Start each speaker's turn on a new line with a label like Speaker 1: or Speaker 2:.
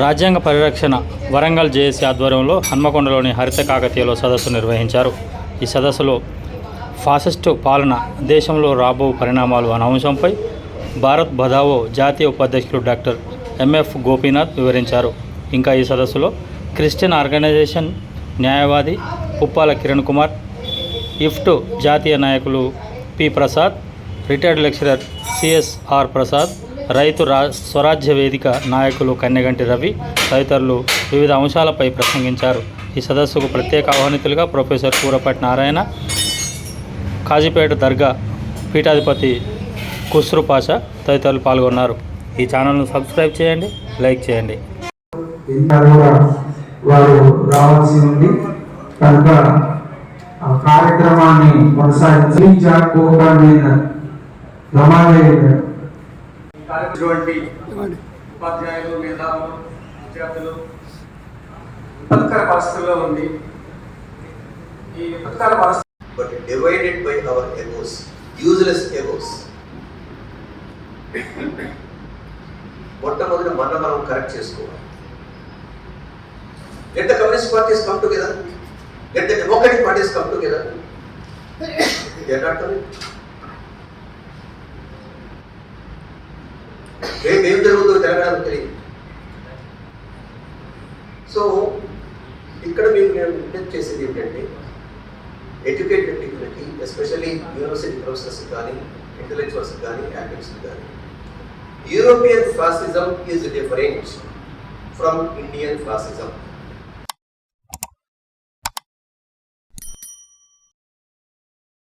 Speaker 1: రాజ్యాంగ పరిరక్షణ వరంగల్ జేఏసీ ఆధ్వర్యంలో హన్మకొండలోని హరిత కాకతీయలో సదస్సు నిర్వహించారు. ఈ సదస్సులో ఫాసిస్టు పాలన దేశంలో రాబో పరిణామాలు అనే అంశంపై భారత్ బధావో జాతీయ ఉపాధ్యక్షులు డాక్టర్ ఎంఎఫ్ గోపీనాథ్ వివరించారు. ఇంకా ఈ సదస్సులో క్రిస్టియన్ ఆర్గనైజేషన్ న్యాయవాది ఉప్పాల కిరణ్ కుమార్ ఇఫ్ట్ జాతీయ నాయకులు P Prasad retired lecturer CSR Prasad రైతు రా స్వరాజ్య వేదిక నాయకులు కన్నెగంటి రవి తదితరులు వివిధ అంశాలపై ప్రసంగించారు. ఈ సదస్సుకు ప్రత్యేక ఆహ్వానితులుగా ప్రొఫెసర్ కూరపాటి నారాయణ కాజీపేట దర్గా పీఠాధిపతి కుస్రు పాషా తదితరులు పాల్గొన్నారు. ఈ ఛానల్ను సబ్స్క్రైబ్ చేయండి లైక్ చేయండి.
Speaker 2: వారు రావాల్సి ఉంది. కనుక ఆ కార్యక్రమాన్ని కొనసాగించి జాకోగానే
Speaker 3: ఉపాధ్యాయులు మేధావులు విద్యార్థులు విపత్కర పరిస్థితుల్లో ఉంది ఈ విపత్కర పరిస్థితి
Speaker 4: but divided by our egos, useless egos. మొట్టమొదటి మన మనం కరెక్ట్ చేసుకోవాలి. Let the communist parties come together let the democratic parties come together రేపు ఏం జరుగుతుందో తెలంగాణకు తెలియదు. సో ఇక్కడ మీకు నేను విజ్ఞప్తి చేసేది ఏంటంటే ఎడ్యుకేటెడ్ పీపుల్కి ఎస్పెషల్లీ యూనివర్సిటీ ప్రొఫెసర్స్ కానీ ఇంటలెక్చువల్స్ కానీ యాక్టివిస్ట్ కానీ European fascism is different from Indian fascism